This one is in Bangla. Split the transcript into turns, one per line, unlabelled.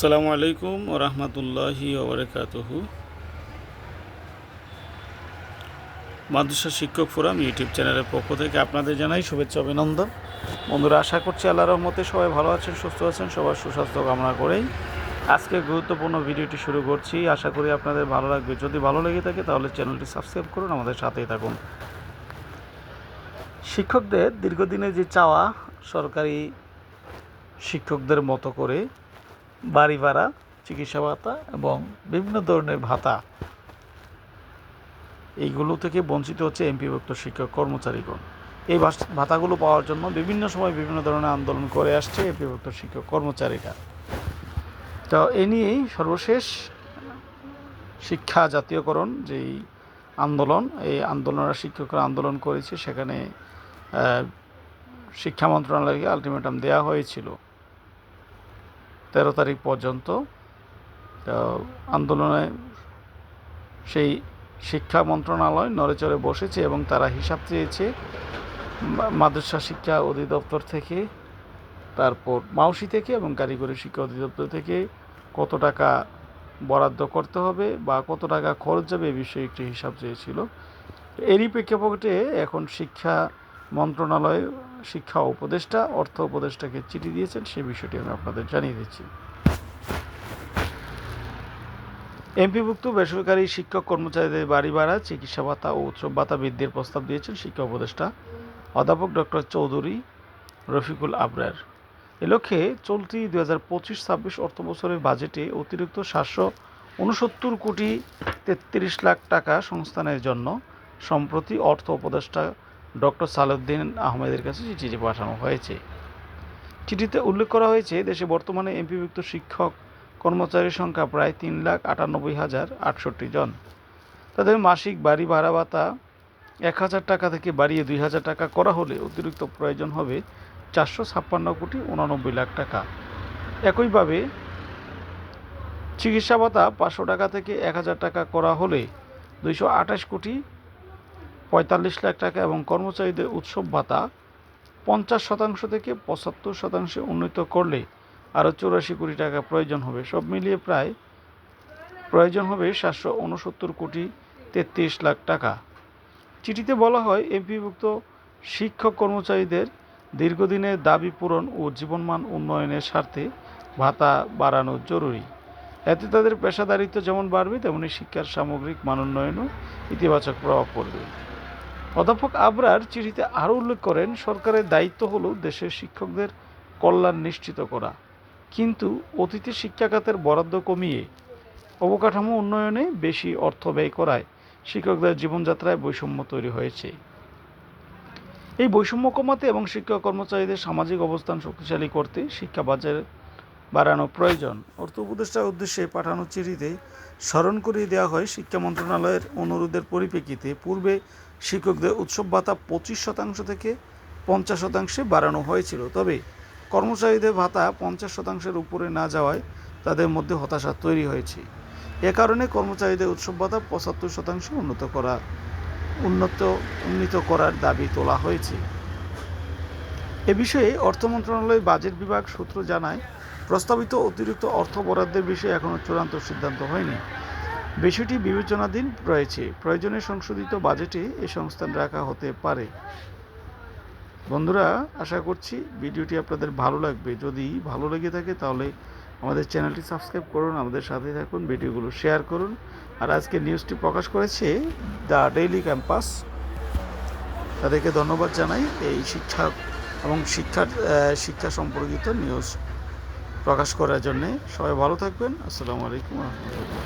আসসালামু আলাইকুম ও রহমতুল্লাহি ওবরাকাতুহু মাদ্রাসা শিক্ষক ফোরাম ইউটিউব চ্যানেলের পক্ষ থেকে আপনাদের জানাই শুভেচ্ছা অভিনন্দন। বন্ধুরা, আশা করছি আল্লাহ রহমতে সবাই ভালো আছেন, সুস্থ আছেন, সবার সুস্বাস্থ্য কামনা করেই। আজকে গুরুত্বপূর্ণ ভিডিওটি শুরু করছি। আশা করি আপনাদের ভালো লাগবে। যদি ভালো লেগে থাকে তাহলে চ্যানেলটি সাবস্ক্রাইব করুন, আমাদের সাথেই থাকুন। শিক্ষকদের দীর্ঘদিনের যে চাওয়া সরকারি শিক্ষকদের মতো করে বাড়ি ভাড়া, চিকিৎসা ভাতা এবং বিভিন্ন ধরনের ভাতা। এইগুলো থেকে বঞ্চিত হচ্ছে এমপিভুক্ত শিক্ষক কর্মচারীগণ। এই ভাতাগুলো পাওয়ার জন্য বিভিন্ন সময় বিভিন্ন ধরনের আন্দোলন করে আসছে এমপিভুক্ত শিক্ষক কর্মচারীরা। তো এ নিয়েই সর্বশেষ শিক্ষা জাতীয়করণ যেই আন্দোলন, এই আন্দোলনের শিক্ষকরা আন্দোলন করেছে সেখানে শিক্ষা মন্ত্রণালয়কে আলটিমেটাম দেওয়া হয়েছিল। তেরো তারিখ পর্যন্ত আন্দোলনে সেই শিক্ষা মন্ত্রণালয় নড়েচড়ে বসেছে এবং তারা হিসাব চেয়েছে মাদ্রাসা শিক্ষা অধিদপ্তর থেকে, তারপর মাউসি থেকে এবং কারিগরি শিক্ষা অধিদপ্তর থেকে কত টাকা বরাদ্দ করতে হবে বা কত টাকা খরচ যাবে এ বিষয়ে একটি হিসাব চেয়েছিল। এরই প্রেক্ষাপটে এখন শিক্ষা মন্ত্রণালয় শিক্ষা উপদেষ্টা, অর্থ উপদেষ্টাকে চিঠি দিয়েছেন সে বিষয়টি আমি আপনাদের জানিয়ে দিচ্ছি। এমপিভুক্ত বেসরকারি শিক্ষক কর্মচারীদের বাড়ি ভাড়া, চিকিৎসা ভাতা ও উৎসব ভাতা বৃদ্ধির প্রস্তাব দিয়েছেন শিক্ষা উপদেষ্টা, অধ্যাপক ডক্টর চৌধুরী রফিকুল আবরার। এ লক্ষ্যে চলতি দু হাজার পঁচিশ ছাব্বিশ অর্থ বছরের বাজেটে অতিরিক্ত সাতশো উনসত্তর কোটি তেত্রিশ লাখ টাকা সংস্থানের জন্য সম্প্রতি অর্থ উপদেষ্টা ডক্টর সালাউদ্দিন আহমেদের কাছে চিঠি পাঠানো হয়েছে। চিঠিতে উল্লেখ করা হয়েছে, দেশে বর্তমানে এমপিভুক্ত শিক্ষক কর্মচারীর সংখ্যা প্রায় তিন লাখ আটানব্বই হাজার আটষট্টি জন। তাদের মাসিক বাড়ি ভাড়া ভাতা এক হাজার টাকা থেকে বাড়িয়ে দুই হাজার টাকা করা হলে অতিরিক্ত প্রয়োজন হবে চারশো ছাপ্পান্ন কোটি উনানব্বই লাখ টাকা। একইভাবে চিকিৎসা ভাতা পাঁচশো টাকা থেকে এক হাজার টাকা করা হলে দুইশো আঠাশ কোটি পঁয়তাল্লিশ লাখ টাকা এবং কর্মচারীদের উৎসব ভাতা পঞ্চাশ শতাংশ থেকে পঁচাত্তর শতাংশে উন্নীত করলে আরও চৌরাশি কোটি টাকা প্রয়োজন হবে। সব মিলিয়ে প্রায় প্রয়োজন হবে সাতশো উনসত্তর কোটি তেত্রিশ লাখ টাকা। চিঠিতে বলা হয় এমপিভুক্ত শিক্ষক কর্মচারীদের দীর্ঘদিনের দাবি পূরণ ও জীবনমান উন্নয়নের স্বার্থে ভাতা বাড়ানো জরুরি। এতে তাদের পেশাদারিত্ব যেমন বাড়বে, তেমনি শিক্ষার সামগ্রিক মান উন্নয়নও ইতিবাচক প্রভাব পড়বে। অধ্যাপক আবরার চিঠিতে আরও উল্লেখ করেন, সরকারের দায়িত্ব হলো দেশের শিক্ষকদের কল্যাণ নিশ্চিত করা। কিন্তু অতীতে শিক্ষাখাতের বরাদ্দ কমিয়ে অবকাঠামো উন্নয়নে বেশি অর্থ ব্যয় করায় শিক্ষকদের জীবনযাত্রায় বৈষম্য তৈরি হয়েছে। এই বৈষম্য কমাতে এবং শিক্ষক কর্মচারীদের সামাজিক অবস্থান শক্তিশালী করতে শিক্ষা বাজার বাড়ানো প্রয়োজন। অর্থ উপদেষ্টার উদ্দেশ্যে পাঠানো চিঠিতে স্মরণ করিয়ে দেওয়া হয়, শিক্ষা মন্ত্রণালয়ের অনুরোধের পরিপ্রেক্ষিতে পূর্বে শিক্ষকদের উৎসব ভাতা পঁচিশ শতাংশ থেকে পঞ্চাশ শতাংশে বাড়ানো হয়েছিল। তবে কর্মচারীদের ভাতা পঞ্চাশ শতাংশের উপরে না যাওয়ায় তাদের মধ্যে হতাশা তৈরি হয়েছে। এ কারণে কর্মচারীদের উৎসব ভাতা পঁচাত্তর শতাংশে উন্নত করা, উন্নত, উন্নীত করার দাবি তোলা হয়েছে। এ বিষয়ে অর্থ মন্ত্রণালয় বাজেট বিভাগ সূত্র জানায় প্রস্তাবিত অতিরিক্ত অর্থ বরাদ্দের বিষয়ে এখনও চূড়ান্ত সিদ্ধান্ত হয়নি। বিষয়টি বিবেচনাধীন রয়েছে। প্রয়োজনে সংশোধিত বাজেটে এ সংস্থান রাখা হতে পারে। বন্ধুরা, আশা করছি ভিডিওটি আপনাদের ভালো লাগবে। যদি ভালো লেগে থাকে তাহলে আমাদের চ্যানেলটি সাবস্ক্রাইব করুন, আমাদের সাথে থাকুন, ভিডিওগুলো শেয়ার করুন। আর আজকে নিউজটি প্রকাশ করেছে দ্য ডেইলি ক্যাম্পাস। তাদেরকে ধন্যবাদ জানাই এই শিক্ষা এবং শিক্ষার শিক্ষা সম্পর্কিত নিউজ। প্রকাশ করার জন্যে সবাই ভালো থাকবেন। আসসালামু আলাইকুম রহমতুল্লাহ।